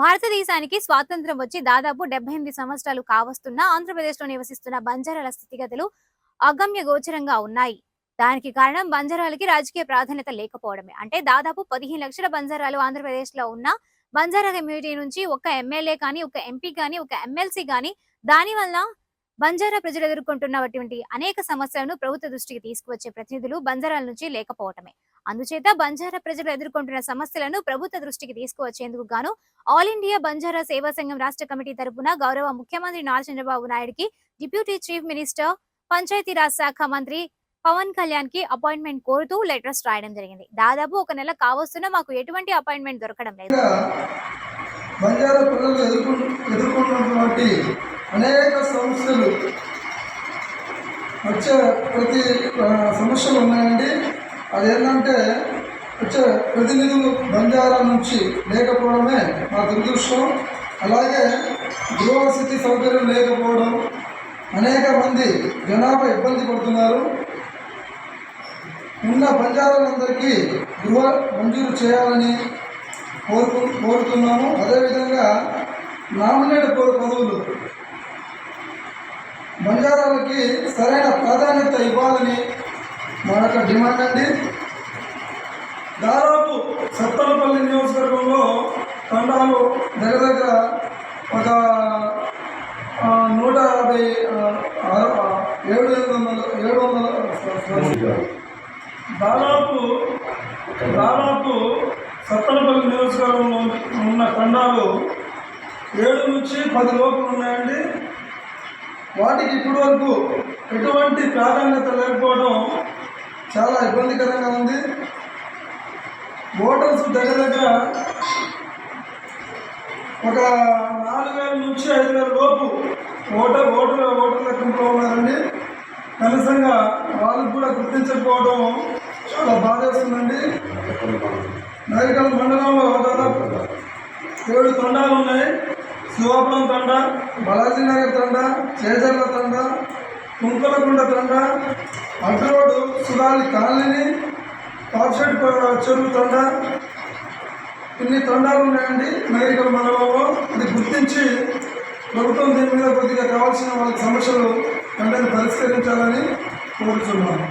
భారతదేశానికి స్వాతంత్రం వచ్చి దాదాపు డెబ్బై ఎనిమిది సంవత్సరాలు కావస్తున్న ఆంధ్రప్రదేశ్లో నివసిస్తున్న బంజారాల స్థితిగతులు అగమ్య గోచరంగా ఉన్నాయి. దానికి కారణం బంజారాలకి రాజకీయ ప్రాధాన్యత లేకపోవడమే. అంటే దాదాపు పదిహేను లక్షల బంజారాలు ఆంధ్రప్రదేశ్లో ఉన్న బంజారా కమ్యూనిటీ నుంచి ఒక ఎమ్మెల్యే కానీ ఒక ఎంపీ కానీ ఒక ఎమ్మెల్సీ కానీ దాని వలన బంజారా ప్రజలు ఎదుర్కొంటున్నటువంటి అనేక సమస్యలను ప్రభుత్వ దృష్టికి తీసుకువచ్చే ప్రతినిధులు బంజారాల నుంచి లేకపోవటమే. అందుచేత బంజారా ప్రజలు ఎదుర్కొంటున్న సమస్యలను ప్రభుత్వ దృష్టికి తీసుకువచ్చేందుకు గాను ఆల్ ఇండియా బంజారా సేవా సంఘం రాష్ట్ర కమిటీ తరపున గౌరవ ముఖ్యమంత్రి నారా చంద్రబాబు నాయుడికి డిప్యూటీ చీఫ్ మినిస్టర్ పంచాయతీరాజ్ శాఖ మంత్రి పవన్ కళ్యాణ్కి అపాయింట్మెంట్ కోరుతూ లెటర్స్ రాయడం జరిగింది. దాదాపు ఒక నెల కావస్తున్నా మాకు ఎటువంటి అపాయింట్మెంట్ దొరకడం లేదు. బంజారా ప్రజలు ఎదుర్కొ ఎదుర్కొంటున్నటువంటి అనేక సమస్యలు వచ్చే ప్రతి సమస్యలు ఉన్నాయండి. అదేంటంటే వచ్చే ప్రతినిధులు బంజారా నుంచి లేకపోవడమే మా దురదృష్టం. అలాగే గృహవసతి సౌకర్యం లేకపోవడం అనేక మంది జనాభా ఇబ్బంది పడుతున్నారు. ఉన్న బంజారాలందరికీ గృహ మంజూరు చేయాలని కోరుకు కోరుతున్నాము. అదేవిధంగా నామినేట్ పద- పదవులు. బంజారాలకి సరైన ప్రాధాన్యత ఇవ్వాలని మా యొక్క డిమాండ్ అండి. దాదాపు సత్తలపల్లి నియోజకవర్గంలో తండాలు దగ్గర దగ్గర ఒక నూట యాభై ఏడు వందల ఏడు వందల దాదాపు దాదాపు సత్తనపల్లి నియోజకవర్గంలో ఉన్న తండాలు ఏడు నుంచి పది లోపులు ఉన్నాయండి. వాటికి ఇప్పటి వరకు ఎటువంటి ప్రాధాన్యత లేకపోవడం చాలా ఇబ్బందికరంగా ఉంది. ఓటర్స్ దగ్గర దగ్గర ఒక నాలుగు వేల నుంచి ఐదు వేల లోపు ఓటర్ ఓటర్ ఓటర్ లెక్కంలో ఉన్నారండి. కనీసంగా వాళ్ళకు కూడా గుర్తించకపోవడం చాలా బాధేస్తుందండి. నగరికల్ మండలంలో దాదాపు ఏడు తండాలు ఉన్నాయి. శివాపురం తండ బాలాజీనగర్ తండ చేజర్ల తండ కుంకలకుండ తండ అడ్రోడ్ సుధాలి కాలనీ కాప్షెడ్ చెరువు తండ. ఇన్ని తండాలు ఉన్నాయండి. నగరికల్ మండలంలో అది గుర్తించి ప్రభుత్వం దీని మీద కొద్దిగా కావాల్సిన వాళ్ళ సమస్యలు వెంటనే పరిష్కరించాలని కోరుతున్నాను.